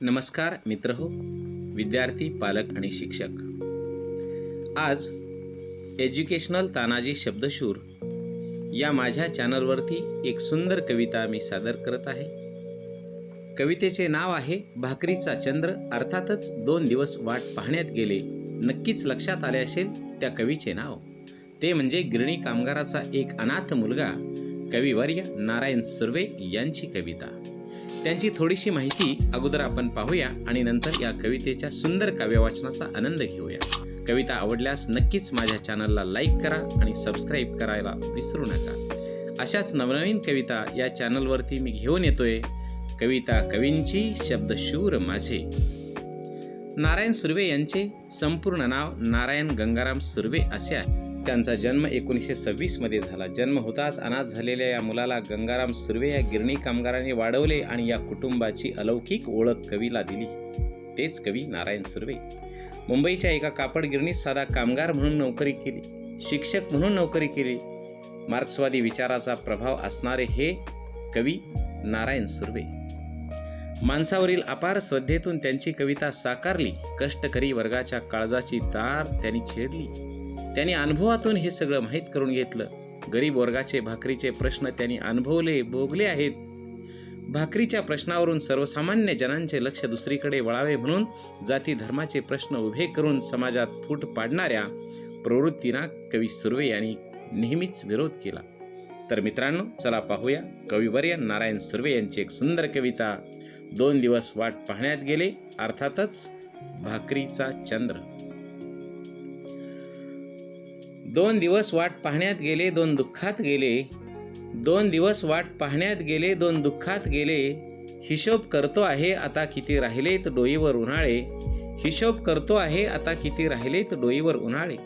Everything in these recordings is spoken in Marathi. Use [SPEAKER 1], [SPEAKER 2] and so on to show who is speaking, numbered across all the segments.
[SPEAKER 1] नमस्कार मित्र हो विद्यार्थी पालक आणि शिक्षक. आज एज्युकेशनल तानाजी शब्दशूर या माझ्या चॅनलवरती एक सुंदर कविता मी सादर करत आहे. कवितेचे नाव आहे भाकरीचा चंद्र अर्थातच दोन दिवस वाट पाहण्यात गेले. नक्कीच लक्षात आले असेल त्या कवीचे नाव. ते म्हणजे गिरणी कामगाराचा एक अनाथ मुलगा कविवर्य नारायण सुर्वे यांची कविता. त्यांची थोडीशी माहिती अगोदर आपण पाहूया आणि नंतर या कवितेच्या सुंदर काव्यवाचनाचा आनंद घेऊया. कविता आवडल्यास नक्कीच माझ्या चॅनलला लाईक करा आणि सबस्क्राईब करायला विसरू नका. अशाच नवनवीन कविता या चॅनलवरती मी घेऊन येतोय. कविता कवींची शब्दशूर माझे. नारायण सुर्वे यांचे संपूर्ण नाव नारायण गंगाराम सुर्वे असे आहे. त्यांचा जन्म एकोणीसशे सव्वीसमध्ये झाला. जन्म होताच अनाथ झालेल्या या मुलाला गंगाराम सुर्वे या गिरणी कामगाराने वाढवले आणि या कुटुंबाची अलौकिक ओळख कवीला दिली. तेच कवी नारायण सुर्वे. मुंबईच्या एका कापड गिरणीत साधा कामगार म्हणून नोकरी केली. शिक्षक म्हणून नोकरी केली. मार्क्सवादी विचाराचा प्रभाव असणारे हे कवी नारायण सुर्वे. माणसावरील अपार श्रद्धेतून त्यांची कविता साकारली. कष्टकरी वर्गाच्या काळजाची तार त्यांनी छेडली. त्यांनी अनुभवातून हे सगळं माहीत करून घेतलं. गरीब वर्गाचे भाकरीचे प्रश्न त्यांनी अनुभवले भोगले आहेत. भाकरीच्या प्रश्नावरून सर्वसामान्य जनांचे लक्ष दुसरीकडे वळावे म्हणून जाती धर्माचे प्रश्न उभे करून समाजात फूट पाडणाऱ्या प्रवृत्तींना कवी सुर्वे यांनी नेहमीच विरोध केला. तर मित्रांनो चला पाहूया कविवर्य नारायण सुर्वे यांची एक सुंदर कविता दोन दिवस वाट पाहण्यात गेले अर्थातच भाकरीचा चंद्र. दोन दिवस वाट पाहण्यात गेले दोन दुःखात गेले. दोन दिवस वाट पाहण्यात गेले दोन दुःखात गेले. हिशोब करतो आहे आता किती राहिलेत डोईवर उन्हाळे. हिशोब करतो आहे आता किती राहिलेत डोईवर उन्हाळे.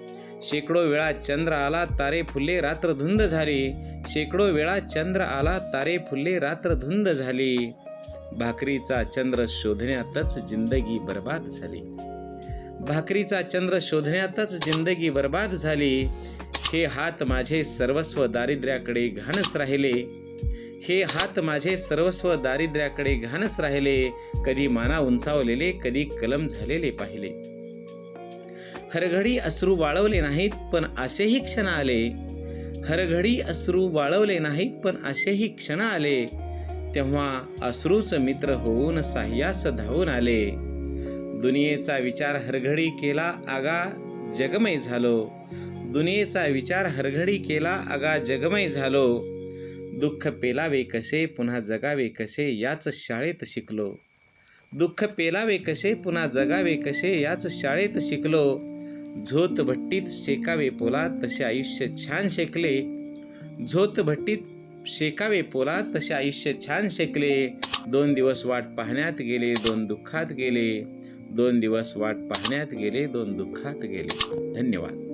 [SPEAKER 1] शेकडो वेळा चंद्र आला तारे फुलले रात्र धुंद झाली. शेकडो वेळा चंद्र आला तारे फुलले रात्र धुंद झाली. भाकरीचा चंद्र शोधण्यातच जिंदगी बर्बाद झाली. भाकरीचा चंद्र शोधण्यातच जिंदगी बर्बाद झाली. हे हात माझे सर्वस्व दारिद्र्याकडे घाणच राहिले. हे हात माझे सर्वस्व दारिद्र्याकडे घाणच राहिले. कधी माना उंचावलेले कधी कलम झालेले पाहिले. हरघडी अश्रू वाळवले नाहीत पण असेही क्षण आले. हरघडी अश्रू वाळवले नाहीत पण असेही क्षण आले. तेव्हा अश्रूच मित्र होऊन साह्यास धावून आले. दुनियेचा विचार हरघडी केला आगा जगमय झालो. दुनियेचा विचार हरघडी केला आगा जगमय झालो. दुःख पेलावे कसे पुन्हा जगावे कसे याच शाळेत शिकलो. दुःख पेलावे कसे पुन्हा जगावे कसे याच शाळेत शिकलो. झोत भट्टीत शेकावे पोला तसे आयुष्य छान शेकले. झोत भट्टीत शेकावे पोला तसे आयुष्य छान शेकले. दोन दिवस वाट पाहण्यात गेले दोन दुःखात गेले. दोन दिवस वाट पाहण्यात गेले दोन दुःखात गेले. धन्यवाद.